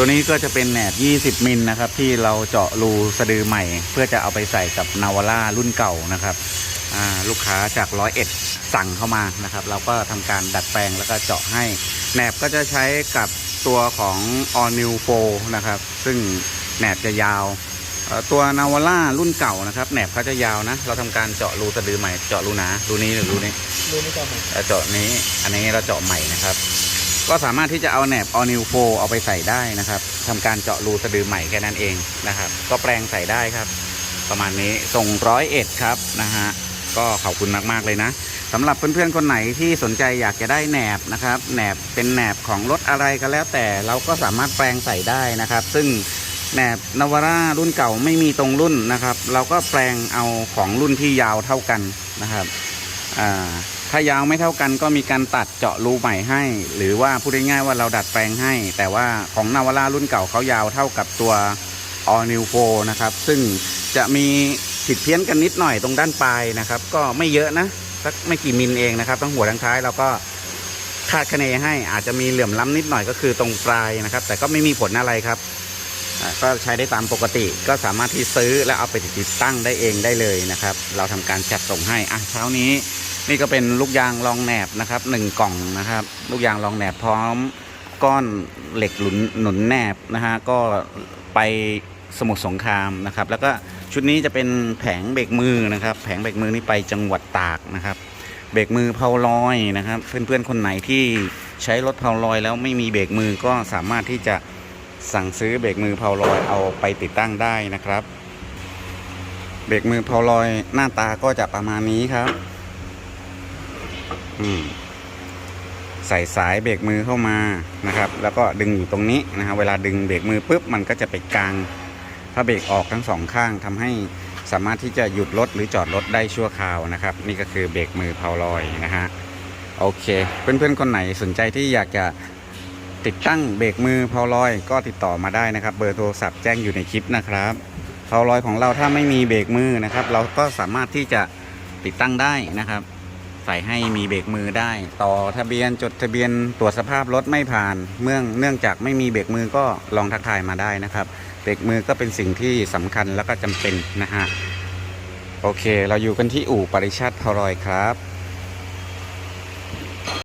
ตัวนี้ก็จะเป็นแหนบ 20 มิลนะครับ ที่เราเจาะรูสะดือใหม่ เพื่อจะเอาไปใส่กับนาวาร่ารุ่นเก่านะครับลูกค้าจากร้อยเอ็ดสั่งเข้ามานะครับ เราก็ทำการดัดแปลงแล้วก็เจาะให้แหนบก็จะใช้กับตัวของ All New 4นะครับ ซึ่งแหนบจะยาว ตัวนาวาร่ารุ่นเก่านะครับแหนบเขาจะยาวนะ เราทำการเจาะรูสะดือใหม่เจาะรูหนารูนี้หรือรูนี้ดูนี่ก่อนไหมเจาะนี้ อันนี้เราเจาะใหม่นะครับ ก็สามารถที่จะเอาแหนบ All New 4เอาไปใส่ได้นะครับทำการเจาะรูสะดือใหม่แค่นั้นเองนะครับ ก็แปลงใส่ได้ครับ ประมาณนี้ส่งร้อยเอ็ดครับนะฮะก็ขอบคุณมากๆเลยนะสำหรับเพื่อนๆคนไหนที่สนใจอยากจะได้แหนบนะครับแหนบเป็นแหนบของรถอะไรก็แล้ว แต่เราก็สามารถแปลงใส่ได้นะครับ ซึ่งแหนบนาวาร่ารุ่นเก่าไม่มีตรงรุ่นนะครับ เราก็แปลงเอาของรุ่นที่ยาวเท่ากันนะครับอ่า ถ้ายาวไม่เท่ากันก็มีการตัดเจาะรูใหม่ให้ หรือว่าพูดง่ายๆว่าเราดัดแปลงให้ แต่ว่าของนาวาร่ารุ่นเก่าเขายาวเท่ากับตัว All New 4นะครับ ซึ่งจะมีผิดเพี้ยนกันนิดหน่อยตรงด้านปลายนะครับ ก็ไม่เยอะนะสักไม่กี่มิลเองนะครับทั้งหัวทั้งท้ายเราก็คาดคะเนให้อาจจะมีเหลื่อมล้ำนิดหน่อยก็คือตรงปลายนะครับ แต่ก็ไม่มีผลอะไรครับก็ใช้ได้ตามปกติก็สามารถที่ซื้อแล้วเอาไปติดตั้งได้เองได้เลยนะครับ เราทำการจัดส่งให้อะเช้านี้ นี่ก็เป็นลูกยางรองแหนบนะครับหนึ่งกล่องนะครับ ลูกยางรองแหนบพร้อมก้อนเหล็กหลุนหนุนแหนบนะฮะก็ไปสมุทรสงครามนะครับ แล้วก็ชุดนี้จะเป็นแผงเบรกมือนะครับ แผงเบรกมือนี่ไปจังหวัดตากนะครับ เบรกมือเพาลอยนะครับ เพื่อนๆคนไหนที่ใช้รถเพาลอยแล้วไม่มีเบรกมือก็สามารถที่จะสั่งซื้อเบรกมือเพาลอยเอาไปติดตั้งได้นะครับ เบรกมือเพาลอยหน้าตาก็จะประมาณนี้ครับ ใส่สายเบรกมือเข้ามานะครับ แล้วก็ดึงอยู่ตรงนี้นะครับ เวลาดึงเบรกมือปุ๊บมันก็จะไปกลางพระเบรกออกทั้งสองข้างทำให้สามารถที่จะหยุดรถหรือจอดรถได้ชั่วคราวนะครับ นี่ก็คือเบรกมือเพาลอยนะฮะโอเค เพื่อนๆคนไหนสนใจที่อยากจะติดตั้งเบรกมือเพาลอย ก็ติดต่อมาได้นะครับ เบอร์โทรศัพท์แจ้งอยู่ในคลิปนะครับเพาลอยของเราถ้าไม่มีเบรกมือนะครับ เราก็สามารถที่จะติดตั้งได้นะครับ ใส่ให้มีเบรกมือได้ ต่อทะเบียนจดทะเบียนตรวจสภาพรถไม่ผ่าน เมื่องเนื่องจากไม่มีเบรกมือก็ลองทักทายมาได้นะครับ เบรกมือก็เป็นสิ่งที่สำคัญแล้วก็จำเป็นนะฮะโอเค เราอยู่กันที่อู่ปริชาติพารอยครับ